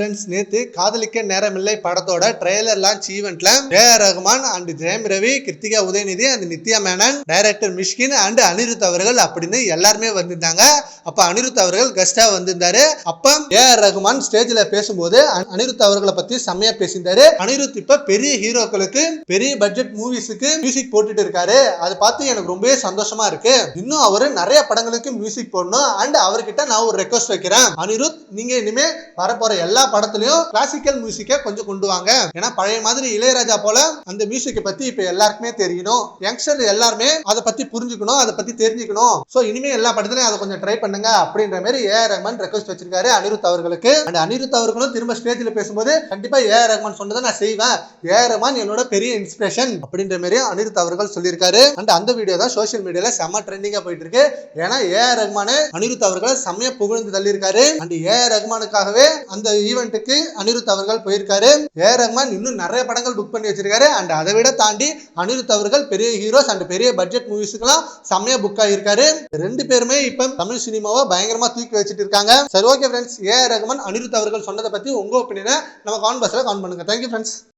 Friends நேத்து காதலிக்க நேரமில்லை படத்தோட trailer launch ஈவெண்ட்ல A Rahman and Jayam Ravi Kiruthiga Udhayanidhi and Nithya Menen director Mysskin and Anirudh அவர்கள் அப்படின்னு எல்லாருமே வந்திருந்தாங்க. அப்ப அனிருத் அவர்கள் கெஸ்டா வந்திருந்தாரு. அப்ப ஏ ஆர் ரஹ்மான் ஸ்டேஜ்ல பேசும்போது அனிருத் அவர்களை பத்தி செம்மையா பேசியிருந்தாரு. அனிருத் இப்ப பெரிய ஹீரோக்களுக்கு பெரிய பட்ஜெட் மூவிஸுக்கு மியூசிக் போட்டுட்டு இருக்காரு. அதை பார்த்து எனக்கு ரொம்பவே சந்தோஷமா இருக்கு. இன்னும் அவரு நிறைய படங்களுக்கு மியூசிக் போடணும். அண்ட் அவர்கிட்ட நான் ஒரு ரெக்வஸ்ட் வைக்கிறேன். அனிருத் நீங்க இனிமே வரப்போற எல்லா படத்துலயும் கிளாசிக்கல் மியூசிக்கை கொஞ்சம் கொண்டு வாங்க. ஏன்னா பழைய மாதிரி இளையராஜா போல அந்த மியூசிக்கை பத்தி இப்ப எல்லாருக்குமே தெரியணும். யங்ஸ்டர் எல்லாருமே அதை பத்தி புரிஞ்சுக்கணும் அதை பத்தி தெரிஞ்சுக்கணும். சோ இனிமே எல்லா படத்துலயும் அதை கொஞ்சம் ட்ரை பண்ணுங்க அப்படின்ற மாதிரி ஏ. ரஹ்மான் ரெக்வஸ்ட் வச்சிருக்காரு அனிருத் அவர்களுக்கு. அண்ட் அனிருத் அவர்களும் திரும்ப ஸ்டேஜ்ல பேசும்போது கண்டிப்பா ஏ. ஆர் ரஹ்மான் சொன்னதை நான் செய்வேன். ஏ. ஆர் ரஹ்மான் என்னோட பெரிய இன்ஸ்பிரேஷன் அப்படின்ற மாதிரி அனிருத் அவர்கள் சொல்லியிருக்காரு. அண்ட் அந்த வீடியோ தான் சோஷியல் மீடியால செம்ம ட்ரெண்டிங்கா போயிட்டு இருக்கு ஏன்னா ஏ. ஆர் ரஹ்மான் அனிருத் அவர்கள் செம்மையா புகழ்ந்து தள்ளியிருக்காரு. And A. ஆர் ரஹ்மானுக்காகவே அந்த ஈவெண்ட்டுக்கு அனிருத் அவர்கள் போயிருக்காரு. ஏ ரஹ்மான் இன்னும் நிறைய படங்கள் புக் பண்ணி வச்சிருக்காரு. அண்ட் அதை விட தாண்டி அனிருத் அவர்கள் பெரிய ஹீரோஸ் அண்ட் பெரிய பட்ஜெட் மூவிஸ்க்குலாம் செம்மையா புக் ஆகியிருக்காரு. ரெண்டு பேருமே இப்ப தமிழ் சினிமாவை பயங்கரமா தூக்கி வச்சுட்டு இருக்காங்க. சரி okay friends A Rahman Anirudh அவர்கள் சொன்னதை பத்தி உங்க ஒப்பீனியனை நம்ம கான் கான் பண்ணுங்க. Thank you friends